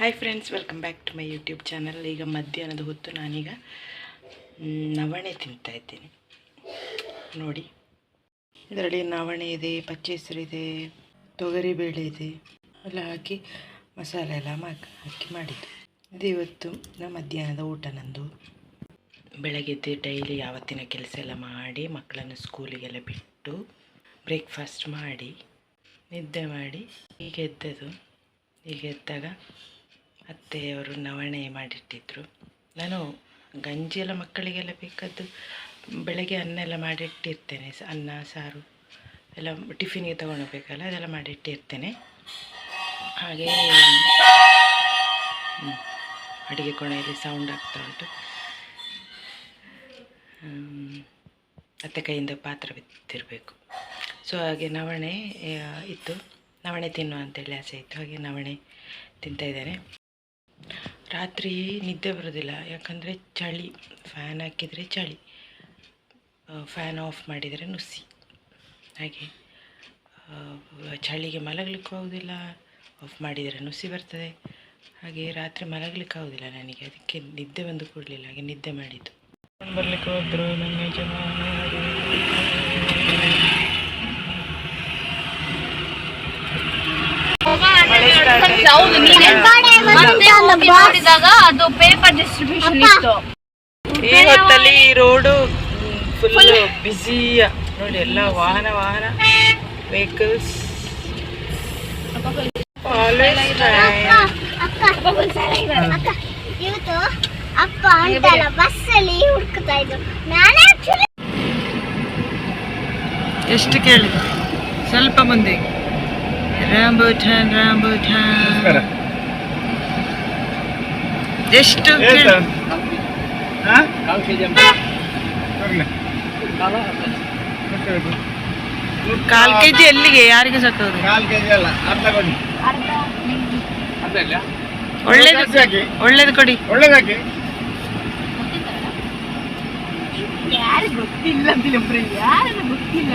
Hi friends welcome back to my YouTube channel ಈಗ ಮಧ್ಯಾಹ್ನದ ಹೊತ್ತು ನಾನೀಗ ನವಣೆ ತಿಂತಾ ಇದ್ದೀನಿ. ನೋಡಿ. ಇದರಲ್ಲಿ ನವಣೆ ಇದೆ ಪಚ್ಚೆಸರಿದೆ ತೊಗರಿಬೇಳೆ ಇದೆ. ಎಲ್ಲ ಹಾಕಿ ಮಸಾಲೆ ಎಲ್ಲ ಹಾಕಿ ಮಾಡಿದ್ದೆ. ಇದು ಇವತ್ತು ನಮ್ಮ ಮಧ್ಯಾಹ್ನದ ಊಟ ನಂದು. ಬೆಳಗ್ಗೆದ್ದು ಡೈಲಿ ಯಾವತ್ತಿನ ಕೆಲಸ ಎಲ್ಲ ಮಾಡಿ, ಮಕ್ಕಳನ್ನು ಸ್ಕೂಲಿಗೆಲ್ಲ ಬಿಟ್ಟು ಬ್ರೇಕ್ಫಾಸ್ಟ್ ಮಾಡಿ, ನಿದ್ದೆ ಮಾಡಿ ಈಗ ಎದ್ದದು ಈಗ ಎದ್ದಾಗ ಅತ್ತೆಯವರು ನವಣೆ ಮಾಡಿಟ್ಟಿದ್ದರು ನಾನು ಗಂಜಿ ಎಲ್ಲ ಮಕ್ಕಳಿಗೆಲ್ಲ ಬೇಕಾದ್ದು ಬೆಳಗ್ಗೆ ಅನ್ನ ಎಲ್ಲ ಮಾಡಿಟ್ಟಿರ್ತೇನೆ ಅನ್ನ, ಸಾರು, ಎಲ್ಲ ಟಿಫಿನಿಗೆ ತಗೊಂಡೋಗ್ಬೇಕಲ್ಲ ಅದೆಲ್ಲ ಮಾಡಿಟ್ಟಿರ್ತೇನೆ. ಹಾಗೆ ಅಡುಗೆ ಕೋಣೆಯಲ್ಲಿ ಸೌಂಡ್ ಆಗ್ತಾ ಉಂಟು. ಅತ್ತೆ ಕೈಯಿಂದ ಪಾತ್ರ ಬಿತ್ತಿರಬೇಕು ಸೊ ಹಾಗೆ ನವಣೆ ಇತ್ತು. ನವಣೆ ತಿನ್ನು ಅಂತೇಳಿ ಆಸೆ ಇತ್ತು. ಹಾಗೆ ನವಣೆ ತಿಂತಾ ಇದ್ದೇನೆ. ರಾತ್ರಿ ನಿದ್ದೆ ಬರೋದಿಲ್ಲ. ಯಾಕಂದರೆ ಚಳಿ ಫ್ಯಾನ್ ಹಾಕಿದರೆ ಚಳಿ. ಫ್ಯಾನ್ ಆಫ್ ಮಾಡಿದರೆ ನುಸಿ ಹಾಗೆ ಚಳಿಗೆ ಮಲಗಲಿಕ್ಕೂ ಆಗೋದಿಲ್ಲ ಆಫ್ ಮಾಡಿದರೆ ನುಸಿ ಬರ್ತದೆ. ಹಾಗೆ ರಾತ್ರಿ ಮಲಗಲಿಕ್ಕೆ ಆಗೋದಿಲ್ಲ ನನಗೆ ಅದಕ್ಕೆ ನಿದ್ದೆ ಬಂದು ಕೊಡಲಿಲ್ಲ ಹಾಗೆ ನಿದ್ದೆ ಮಾಡಿದ್ದು. ಬರಲಿಕ್ಕೆ ಹೋದ್ರು ನನ್ನ ಯಜಮಾನ ಹೌದು ನೀನೆ ಮತ್ತೆ ಹೋಗಿ ನೋಡಿದಾಗ ಅದು ಪೇಪರ್ ಡಿಸ್ಟ್ರಿಬ್ಯೂಷನ್ ಇತ್ತು. ಈ ಹೊತ್ತಲ್ಲಿ ಈ ರೋಡು ಫುಲ್ ಬ್ಯುಸಿ ನೋಡಿ ಎಲ್ಲ ವಾಹನ ವಾಹನ. ವೆಹಿಕಲ್ಸ್ ಇವತ್ತು ಅಪ್ಪ ಅಂತಲ್ಲ ಬಸ್ಸಲ್ಲಿ ಹುಡುಕ್ತಾ ಇದ್ರು. ನಾನೇ ಆಕ್ಚುಲಿ ಎಷ್ಟು ಕೇಳಿದ ಸ್ವಲ್ಪ ಮುಂದೆ. ರಾಂಬೋಠಾನ್ ರಾಂಬೋಠಾನ್ ಎಷ್ಟು ಕೇಳಿ ಕಾಲ್ ಕೆ ಜಿ ಎಲ್ಲಿಗೆ ಯಾರಿಗೆ ಸಾಕೋದು ಕಾಲ್ ಕೆಜಿ ಅಲ್ಲ ಅರ್ಧ ಕೊಡಿ ಒಳ್ಳೇದು ಒಳ್ಳೇದು ಕೊಡಿ ಒಳ್ಳೇದಾಕಿ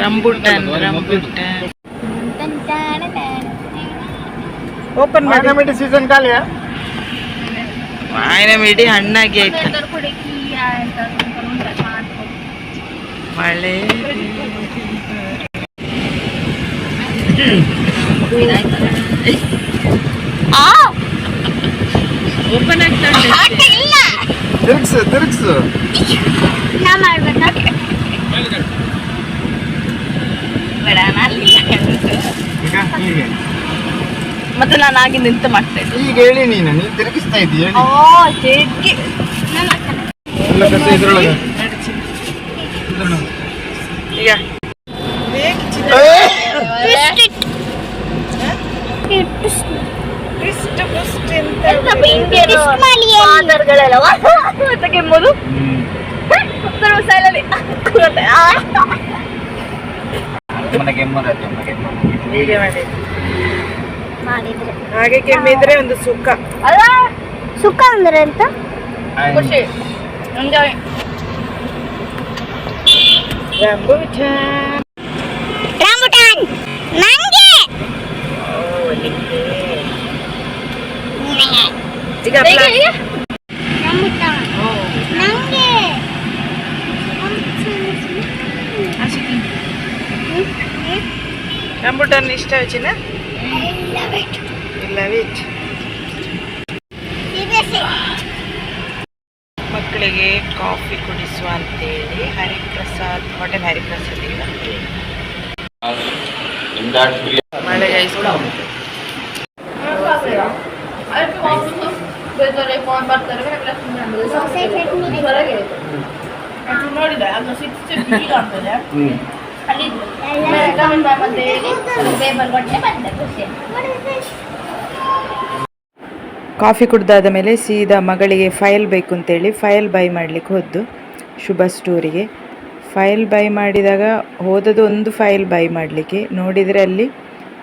ರಂಬುಟಾನ್ ರಂಬುಟಾನ್ ಓಪನ್ ಮಾಡಿ ಮಾನಮಿಡಿ ಸೀಸನ್ ಖಾಲಿಯಾ ಮಾವಿನ ಮಿಡಿ ಹಣ್ಣಾಗಿ ಆಯ್ತು ಕುಡಿಕಿ ಅಂತ ಉಂಟಲ್ಲ ಮಾಡ್ಕೊಂಡು. ಮಳೆ ಓಪನ್ ಆಗ್ತಾ ಉಂಟು ಇಲ್ಲ ತಿರುಗ್ಸು ತಿರುಗ್ಸು ನಾ ಮಾಡ್ಬೇಕಾ ಮತ್ತೆ ನಾನು ಆಗಿಂದ ಎಂತ ಮಾಡ್ತಾ ಇದ್ದೆ. ಈಗ ಹೇಳಿ ನೀನು ನೀನು ತಿರುಗಿಸ್ತಾ ಇದ್ದಿ ಹೇಳಿ. ಓ ಜಗ್ಗಿ ಎಲ್ಲ ಕಸ ಇದ್ರೊಳಗೆ. ಇದ್ರೊಳಗೆ. ಈಗ. ಫಾದರ್ಗಳೆಲ್ಲ ಮತ್ತೆ ಕೆಮ್ಮೋದು ಹ್ಮ್. ಉತ್ತರ ಸೈಲಲ್ಲಿ ಅಮ್ಮನ ಕೆಮ್ಮದ ಅಮ್ಮನ ಕೆಮ್ಮದ. ಹೀಗೆ ಮಾಡಿ ಮಾಡಿದ್ರೆ. ಹಾಗೆ ಕೆಮ್ಮಿದ್ರೆ ಒಂದು ಸುಖ. ಅಲ್ಲ ಸುಖ ಅಂದ್ರೆ ಅಂತ. ಖುಷಿ. ಎಂಜಾಯ್. ರಂಬುಟಾನ್ ರಾಂಬುಟಾನ್ ನಂಗೆ ಈಗ ಪ್ಲಾ- ರಾಂಬುಟಾನ್. ಓ, ನಂಗೆ ರಂಬುಟಾನ್ ಇಷ್ಟ ಮಕ್ಕಳಿಗೆ ಕಾಫಿ ಕುಡಿಸುವ ಅಂತೇಳಿ ಹರಿಪ್ರಸಾದ್ ಹೋಟೆಲ್ ಹರಿಪ್ರಸಾದ್ ಇಲ್ಲ ಹೊರಗೆ ನೋಡಿದ ಅದು ಸಿಕ್ಸ್ ಆಗ್ತದೆ ಹ್ಮ್. ಅಲ್ಲಿ ಕಾಫಿ ಕುಡ್ದಾದ ಮೇಲೆ ಸೀದಾ ಮಗಳಿಗೆ ಫೈಲ್ ಬೇಕು ಅಂತೇಳಿ ಫೈಲ್ ಬೈ ಮಾಡಲಿಕ್ಕೆ ಹೋದ್ದು ಶುಭ ಸ್ಟೋರಿಗೆ. ಫೈಲ್ ಬೈ ಮಾಡಿದಾಗ ಹೋದದ್ದು ಒಂದು ಫೈಲ್ ಬೈ ಮಾಡಲಿಕ್ಕೆ. ನೋಡಿದರೆ ಅಲ್ಲಿ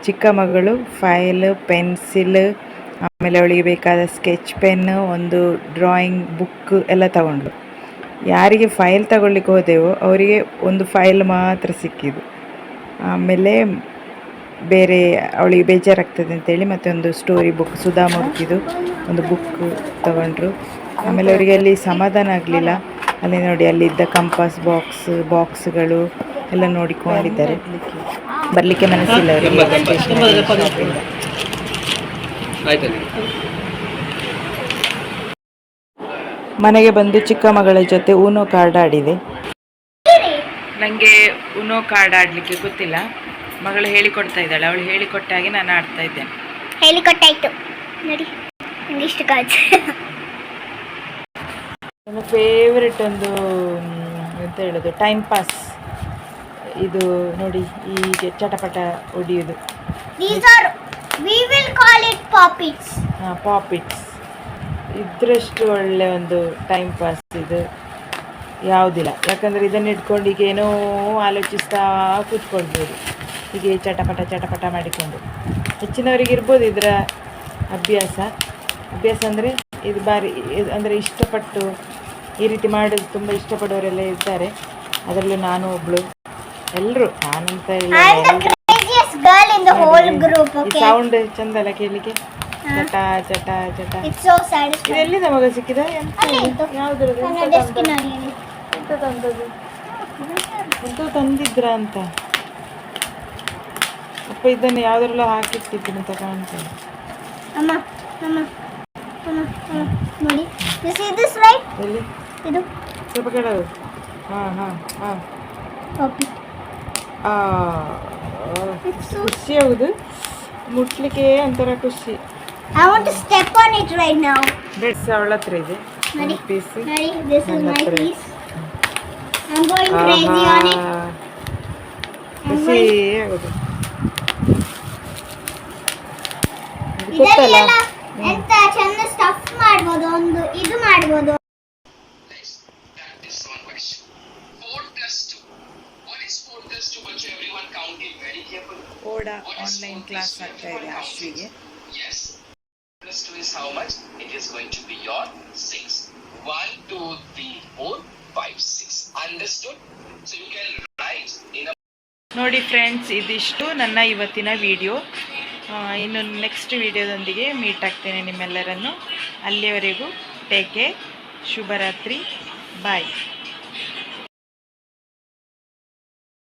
ಚಿಕ್ಕ ಮಗಳು ಫೈಲ್, ಪೆನ್ಸಿಲ್, ಆಮೇಲೆ ಅವಳಿಗೆ ಬೇಕಾದ ಸ್ಕೆಚ್ ಪೆನ್, ಒಂದು ಡ್ರಾಯಿಂಗ್ ಬುಕ್ ಎಲ್ಲ ತಗೊಂಡು ಯಾರಿಗೆ ಫೈಲ್ ತಗೊಳ್ಳಿಕ್ಕೆ ಹೋದೆವೋ ಅವರಿಗೆ ಒಂದು ಫೈಲ್ ಮಾತ್ರ ಸಿಕ್ಕಿದ್ದು. ಆಮೇಲೆ ಬೇರೆ ಅವಳಿಗೆ ಬೇಜಾರಾಗ್ತದೆ ಅಂತೇಳಿ ಮತ್ತೆ ಒಂದು ಸ್ಟೋರಿ ಬುಕ್ ಸುಧಾಮೂರ್ತಿದು ಒಂದು ಬುಕ್ ತಗೊಂಡ್ರು. ಆಮೇಲೆ ಅವರಿಗೆ ಅಲ್ಲಿ ಸಮಾಧಾನ ಆಗಲಿಲ್ಲ. ಅಲ್ಲಿ ನೋಡಿ ಅಲ್ಲಿದ್ದ ಕಂಪಾಸ್ ಬಾಕ್ಸ್ ಬಾಕ್ಸ್ಗಳು ಎಲ್ಲ ನೋಡಿಕೊಂಡಿದ್ದಾರೆ. ಬರಲಿಕ್ಕೆ ಮನಸ್ಸಿಲ್ಲ ಅವರಿಗೆ. ಮನೆಗೆ ಬಂದು ಚಿಕ್ಕ ಮಗಳ ಜೊತೆ ಊನೋ ಕಾರ್ಡ್ ಆಡಿದೆ. ನನಗೆ ಉನೋ ಕಾರ್ಡ್ ಆಡಲಿಕ್ಕೆ ಗೊತ್ತಿಲ್ಲ. ಮಗಳು ಹೇಳಿಕೊಡ್ತಾ ಇದ್ದಾಳೆ. ಅವಳು ಹೇಳಿಕೊಟ್ಟ ಹಾಗೆ ನಾನು ಆಡ್ತಾ ಇದ್ದೇನೆ. ಹೇಳಿಕೊಟ್ಟಾಯ್ತು. ನೋಡಿ ಇಷ್ಟು ಕಾಜು ನನ್ನ ಫೇವ್ರೆಟ್ ಒಂದು ಎಂತ ಹೇಳೋದು? ಟೈಮ್ ಪಾಸ್ ಇದು ನೋಡಿ ಹೀಗೆ ಚಟಪಟ ಹೊಡಿಯೋದು these are we will call it pop its ಹಾಂ ಪಾಪಿಟ್ಸ್ ಇದ್ರಷ್ಟು ಒಳ್ಳೆ ಒಂದು ಟೈಮ್ ಪಾಸ್ ಇದು. ಯಾವುದಿಲ್ಲ. ಯಾಕಂದರೆ ಇದನ್ನು ಇಟ್ಕೊಂಡು ಈಗ ಏನೋ ಆಲೋಚಿಸ್ತಾ ಕೂತ್ಕೊಳ್ಬೋದು. ಹೀಗೆ ಚಟಪಟ ಚಟಪಟ ಮಾಡಿಕೊಂಡು. ಹೆಚ್ಚಿನವರಿಗೆ ಇರ್ಬೋದು ಇದರ ಅಭ್ಯಾಸ. ಅಭ್ಯಾಸ ಅಂದರೆ ಇದು ಬಾರಿ ಅಂದರೆ ಇಷ್ಟಪಟ್ಟು ಈ ರೀತಿ ಮಾಡೋದು ತುಂಬ ಇಷ್ಟಪಡೋರೆಲ್ಲ ಇರ್ತಾರೆ. ಅದರಲ್ಲೂ ನಾನು ಒಬ್ಬಳು ಎಲ್ಲರೂ ನಾನಂತ ಇಲ್ಲ ಸೌಂಡ್ ಚಂದ ಕೇಳಿಕೆ ಕೇಳಲಿಕ್ಕೆ? ಚಟ ಚಟ ಚಟ. ಎಲ್ಲಿ ಎಲ್ಲಿಂದ ಮಗ ಸಿಕ್ಕಿದ? ಎಂತ? ಎಂತ ತಂದದ್ದು? ಎಂತ ತಂದಿದ್ರ ಅಂತ? ಅಪ್ಪ ಇದನ್ನು ಯಾವ್ದ್ರಲ್ಲ ಹಾಕಿಟ್ಟಿದ್ದೀನಿ ಅಂತ ಕಾಣ್ತೇನೆ ಅಮ್ಮ ಅಮ್ಮ ಅಮ್ಮ ಅಮ್ಮ ನೋಡಿ. ಯು ಸೀ ದಿಸ್ ರೈಟ್ ಎಲ್ಲಿ? ಇದು. ಸ್ವಲ್ಪ ಕೆಳಗೆ ಹಾಂ ಹಾಂ ಹಾಂ. ಕಾಪಿ ಆ ಖುಷಿ ಹೌದು. ಮುಟ್ಲಿಕ್ಕೆ ಒಂಥರ ಖುಷಿ. I want to step on it right now beads ಅವಳ ಹತ್ರ ಇದೆ. ನೋಡಿ ಪೀಸ್ ನೋಡಿ this is my piece I going crazy crazy on it ಖುಷಿ ಆಗೋದು. ಇದು ಗೊತ್ತಲ್ಲ ಇದರಲ್ಲೆಲ್ಲ ಎಂತ ಚಂದ ಸ್ಟಫ್ ಮಾಡ್ಬೋದು ಒಂದು ಇದು ಮಾಡ್ಬೋದು. ಓಡ ಆನ್ಲೈನ್ ಕ್ಲಾಸ್ ಆಗ್ತಾ ಇದೆ ಅಶ್ವಿಗೆ. Plus 2 is how much? It is going to be your 6. 1, 2, 3, 4, 5, 6. Can write in a ನೋಡಿ ಫ್ರೆಂಡ್ಸ್ ಇದಿಷ್ಟು ನನ್ನ ಇವತ್ತಿನ ವಿಡಿಯೋ ಇನ್ನು ನೆಕ್ಸ್ಟ್ ವಿಡಿಯೋದೊಂದಿಗೆ ಮೀಟ್ ಆಗ್ತೇನೆ ನಿಮ್ಮೆಲ್ಲರನ್ನು. ಅಲ್ಲಿಯವರೆಗೂ ಟೇಕ್ ಕೇರ್ ಶುಭರಾತ್ರಿ. ಬಾಯ್